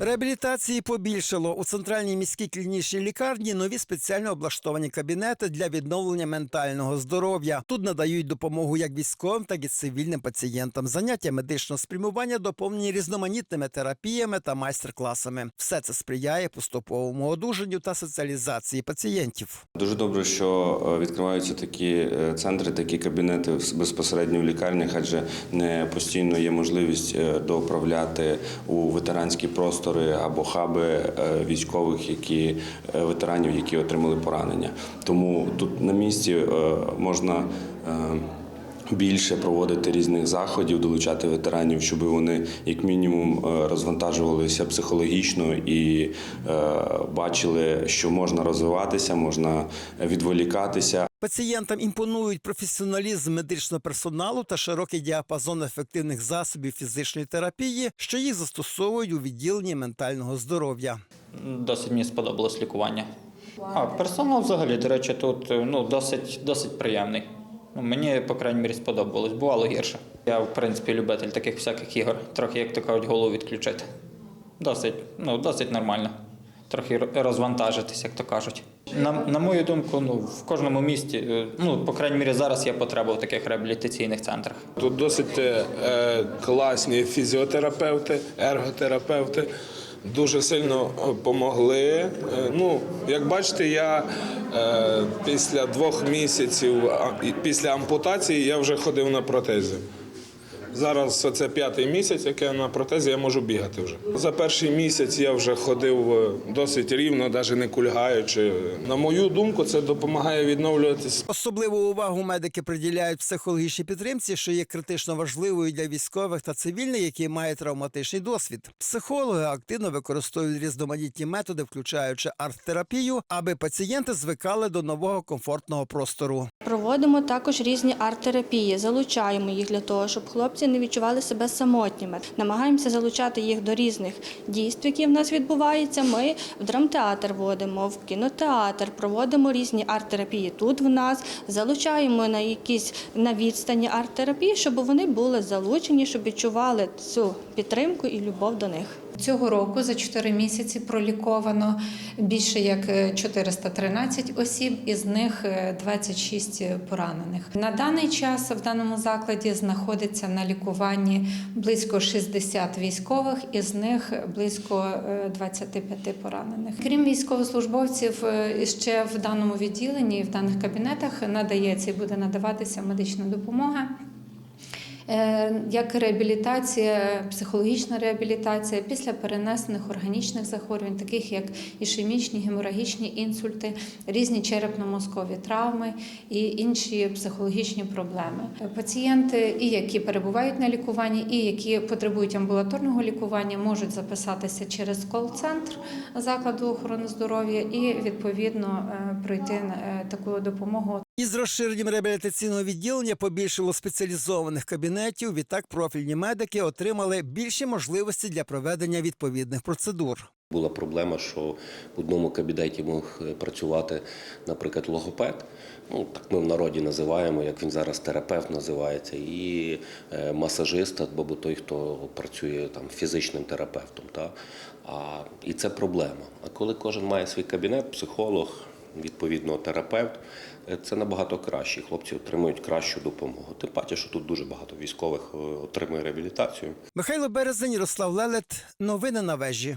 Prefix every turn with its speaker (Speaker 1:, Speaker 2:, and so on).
Speaker 1: Реабілітації побільшало у центральній міській клінічній лікарні. Нові спеціально облаштовані кабінети для відновлення ментального здоров'я. Тут надають допомогу як військовим, так і цивільним пацієнтам. Заняття медичного спрямування доповнені різноманітними терапіями та майстер-класами. Все це сприяє поступовому одужанню та соціалізації пацієнтів.
Speaker 2: Дуже добре, що е, відкриваються такі е, центри, такі кабінети безпосередньо в лікарнях, адже не постійно є можливість е, доправляти у ветеранські простори або хаби е, військових, які е, ветеранів, які отримали поранення. Тому тут на місці е, можна. Більше проводити різних заходів, долучати ветеранів, щоб вони як мінімум е, розвантажувалися психологічно і е, бачили, що можна розвиватися, можна відволікатися.
Speaker 1: Пацієнтам імпонують професіоналізм медичного персоналу та широкий діапазон ефективних засобів фізичної терапії, що їх застосовують у відділенні ментального здоров'я.
Speaker 3: Досить мені сподобалось лікування. А персонал взагалі, до речі, тут ну, досить, досить приємний. Ну, мені, по крайній мірі, сподобалось. Бувало гірше. Я, в принципі, любитель таких всяких ігор. Трохи, як то кажуть, голову відключити. Досить, ну, досить нормально. Трохи розвантажитись, як то кажуть. На, на мою думку, ну, в кожному місті, е, ну, по крайній мірі, зараз є потреба в таких реабілітаційних центрах.
Speaker 4: Тут досить е, класні фізіотерапевти, ерготерапевти. Дуже сильно допомогли. Е, ну, як бачите, я е, після двох місяців після ампутації я вже ходив на протезі. Зараз це п'ятий місяць, як я на протезі, я можу бігати вже. За перший місяць я вже ходив е, досить рівно, навіть не кульгаючи. На мою думку, це допомагає відновлюватись
Speaker 1: Особливу увагу медики приділяють психологічній підтримці, що є критично важливою для військових та цивільних, які мають травматичний досвід. Психологи активно використовують різноманітні методи, включаючи арт-терапію, аби пацієнти звикали до нового комфортного простору.
Speaker 5: Проводимо також різні арт-терапії, залучаємо їх для того, щоб хлопці не відчували себе самотніми. Намагаємося залучати їх до різних дійств, які в нас відбуваються. Ми в драмтеатр водимо, в кінотеатр, проводимо різні арт-терапії тут в нас, залучаємо на якісь на відстані арт-терапії, щоб вони були залучені, щоб відчували цю підтримку і любов до них.
Speaker 6: Цього року за 4 місяці проліковано більше як е, 413 осіб, із них е, 26 поранених. На даний час в даному закладі знаходиться на лікуванні близько 60 військових, із них близько е, 25 поранених. Крім військовослужбовців, е, ще в даному відділенні, в даних кабінетах надається і буде надаватися медична допомога. Е, Як реабілітація, психологічна реабілітація після перенесених органічних захворювань, таких як ішемічні, геморагічні інсульти, різні черепно-мозкові травми і інші психологічні проблеми. Пацієнти, і які перебувають на лікуванні, і які потребують амбулаторного лікування, можуть записатися через кол-центр закладу охорони здоров'я і відповідно е, пройти е, таку допомогу
Speaker 1: Із розширенням реабілітаційного відділення побільшало спеціалізованих кабінетів. Відтак профільні медики отримали більші можливості для проведення відповідних процедур.
Speaker 7: Була проблема, що в одному кабінеті мог е, працювати, наприклад, логопед. Ну так ми в народі називаємо, як він зараз терапевт називається, і е, масажист, або той, хто працює там фізичним терапевтом. Та? А, і це проблема. А коли кожен має свій кабінет, психолог, відповідно терапевт, е, це набагато краще. Хлопці отримують кращу допомогу. Тим паче, що тут дуже багато військових е, отримує реабілітацію.
Speaker 1: Михайло Березень, Ярослав Лелет. Новини на вежі.